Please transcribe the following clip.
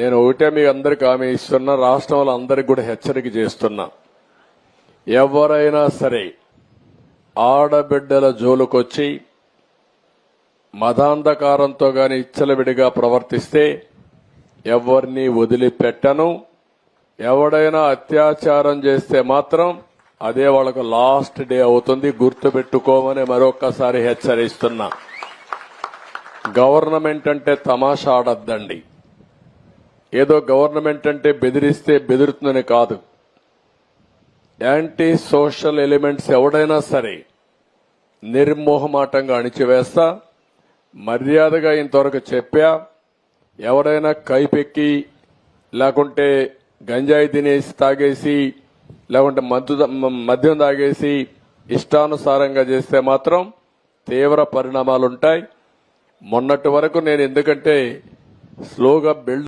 నేను ఒకటే మీ అందరికి హామీ ఇస్తున్నా రాష్ట్రంలో అందరికి కూడా హెచ్చరిక చేస్తున్నా. ఎవరైనా సరే ఆడబిడ్డల జోలుకొచ్చి మదాంధకారంతో గాని ఇచ్చలవిడిగా ప్రవర్తిస్తే ఎవరిని వదిలిపెట్టను. ఎవడైనా అత్యాచారం చేస్తే మాత్రం అదే వాళ్ళకు లాస్ట్ డే అవుతుంది. గుర్తుపెట్టుకోమని మరొక్కసారి హెచ్చరిస్తున్నా. గవర్నమెంట్ అంటే తమాషా ఆడద్దండి. ఏదో గవర్నమెంట్ అంటే బెదిరిస్తే బెదిరుతుందని కాదు. యాంటీ సోషల్ ఎలిమెంట్స్ ఎవడైనా సరే నిర్మోహమాటంగా అణిచివేస్తా మర్యాదగా ఇంతవరకు చెప్పా ఎవరైనా కైపెక్కి లేకుంటే గంజాయి తినేసి తాగేసి లేకుంటే మద్దు మద్యం తాగేసి ఇష్టానుసారంగా చేస్తే మాత్రం తీవ్ర పరిణామాలుంటాయి. మొన్నటి వరకు నేను ఎందుకంటే స్లోగా బిల్డ్